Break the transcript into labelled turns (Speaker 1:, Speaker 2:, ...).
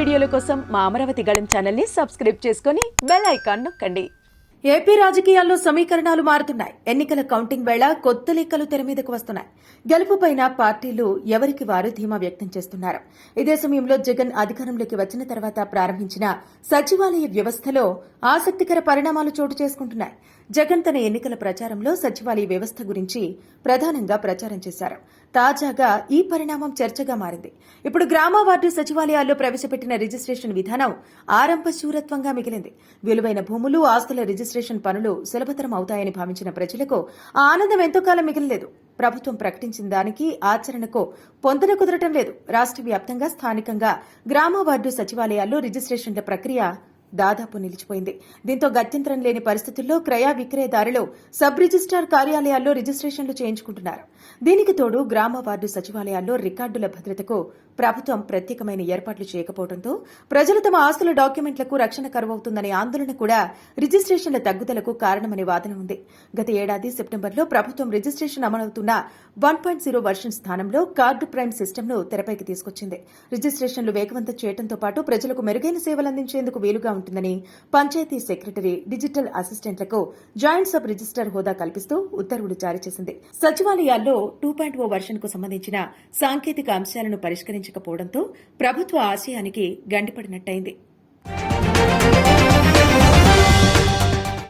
Speaker 1: వీడియోల కోసం మా అమరావతి గళం ఛానల్ని సబ్స్క్రైబ్ చేసుకుని బెల్ ఐకాన్ నొక్కండి.
Speaker 2: ఏపీ రాజకీయాల్లో సమీకరణాలు మారుతున్నాయి. ఎన్నికల కౌంటింగ్ వేళ కొత్త లెక్కలు తెర మీదకు వస్తున్నాయి. గెలుపుపైన పార్టీలు ఎవరికి వారు ధీమా వ్యక్తం చేస్తున్నారు. ఇదే సమయంలో జగన్ అధికారంలోకి వచ్చిన తర్వాత ప్రారంభించిన సచివాలయ వ్యవస్థలో ఆసక్తికర పరిణామాలు చోటు చేసుకుంటున్నాయి. జగన్ తన ఎన్నికల ప్రచారంలో సచివాలయ వ్యవస్థ గురించి ప్రధానంగా ప్రచారం చేశారు. తాజాగా ఈ పరిణామం చర్చగా మారింది. ఇప్పుడు గ్రామ వార్డు సచివాలయాల్లో ప్రవేశపెట్టిన రిజిస్ట్రేషన్ విధానం ఆరంభ శూరత్వంగా మిగిలింది. విలువైన భూములు ఆస్తుల రిజిస్ట్రేషన్ పనులు సులభతరం అవుతాయని భావించిన ప్రజలకు ఆ ఆనందం ఎంతో కాలం మిగిలలేదు ప్రభుత్వం ప్రకటించిన దానికి ఆచరణకు పొందన కుదరటం లేదు. రాష్ట్ర వ్యాప్తంగా స్థానికంగా గ్రామ వార్డు సచివాలయాల్లో రిజిస్ట్రేషన్ల ప్రక్రియ దాదాపు నిలిచిపోయింది. దీంతో గత్యంతరం లేని పరిస్థితుల్లో క్రయ విక్రయదారులు సబ్ రిజిస్ట్రార్ కార్యాలయాల్లో రిజిస్ట్రేషన్లు చేయించుకుంటున్నారు. దీనికి తోడు గ్రామ వార్డు సచివాలయాల్లో రికార్డుల భద్రతకు ప్రభుత్వం ప్రత్యేకమైన ఏర్పాట్లు చేయకపోవడంతో ప్రజలు తమ ఆస్తుల డాక్యుమెంట్లకు రక్షణ కరువవుతుందనే ఆందోళన కూడా రిజిస్ట్రేషన్ల తగ్గుదలకు కారణమనే వాదన ఉంది. గత ఏడాది సెప్టెంబర్లో ప్రభుత్వం రిజిస్ట్రేషన్ అమలవుతున్న వన్ పాయింట్ జీరో వర్షన్ స్థానంలో కార్డు ప్రైమ్ సిస్టమ్ను తెరపైకి తీసుకొచ్చింది. రిజిస్ట్రేషన్లు వేగవంతం చేయడంతో పాటు ప్రజలకు మెరుగైన సేవలు అందించేందుకు వీలుగా ఉంటుందని పంచాయతీ సెక్రటరీ డిజిటల్ అసిస్టెంట్లకు జాయింట్ సబ్ రిజిస్టర్ హోదా కల్పిస్తూ ఉత్తర్వులు జారీ చేసింది. సచివాలయాల్లో టూ పాయింట్ ఓ వర్షన్కు సంబంధించిన సాంకేతిక అంశాలను పరిష్కరించకపోవడంతో ప్రభుత్వ ఆశయానికి గండిపడినట్టయింది.